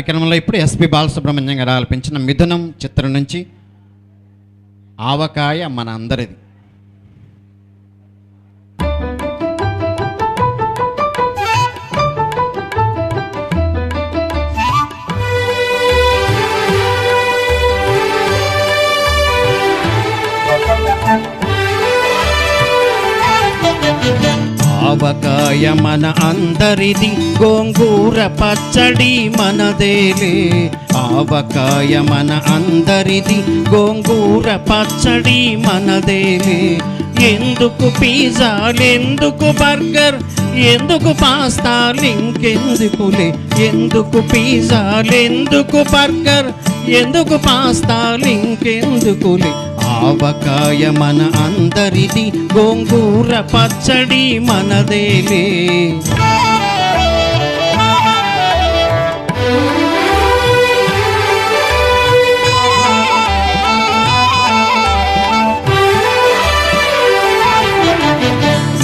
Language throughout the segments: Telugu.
కార్యక్రమంలో ఇప్పుడు ఎస్పి బాలసుబ్రహ్మణ్యం గారు ఆలపించిన మిథునం చిత్రం నుంచి ఆవకాయ మన అందరిది ఆవకాయ మన అందరిది గోంగూర పచ్చడి మనదేలే. ఆవకాయ మన అందరిది గోంగూర పచ్చడి మనదేలే. ఎందుకు పిజ్జాలు ఎందుకు బర్గర్ ఎందుకు పాస్తాలు ఇంకెందుకులే. ఎందుకు పిజ్జాలు ఎందుకు బర్గర్ ఎందుకు పాస్తాలు ఇంకెందుకులే. ఆవకాయ మన అందరిది గోంగూర పచ్చడి మనదేలే.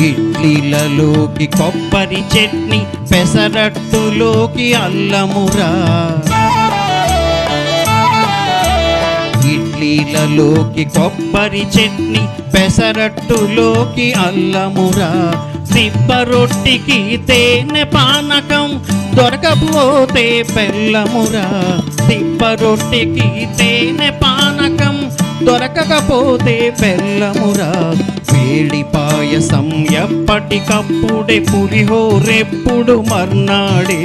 ఇడ్లీలలోకి కొబ్బరి చట్నీ పెసరట్టులోకి అల్లమురా. పల్లీలలోకి కొబ్బరి చట్నీ పెసరట్టులోకి అల్లమురా. దిబ్బ రొట్టికి తేనె పానకం దొరకపోతే పెళ్ళమురా. దిబ్బ రొట్టికి తేనె పానకం దొరకకపోతే పెళ్ళమురా. వేడి పాయసం ఎప్పటికప్పుడే పులిహోరెప్పుడు మర్నాడే.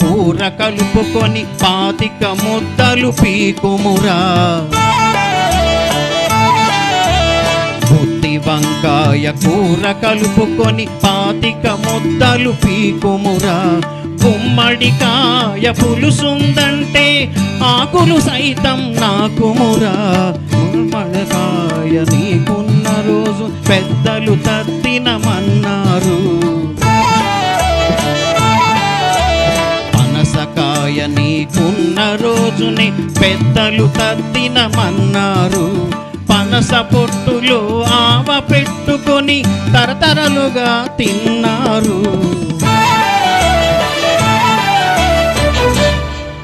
కూర కలుపుకొని పాతిక ముద్దలు పీకుమురా. బుద్ధి వంకాయ కూర కలుపుకొని పాతిక ముద్దలు పీకుమురా. గుమ్మడికాయ పులుసుందంటే ఆకులు సైతం నాకుమురా. గుమ్మడికాయ నీకున్న రోజు పెద్దలు తద్దినమన్నారు పనసకాయ నీకున్న రోజుని పెద్దలు తద్దినమన్నారు పనస పొట్టులో ఆవ పెట్టుకొని తరతరలుగా తిన్నారు.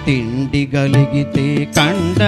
తిండి గలిగితే కండ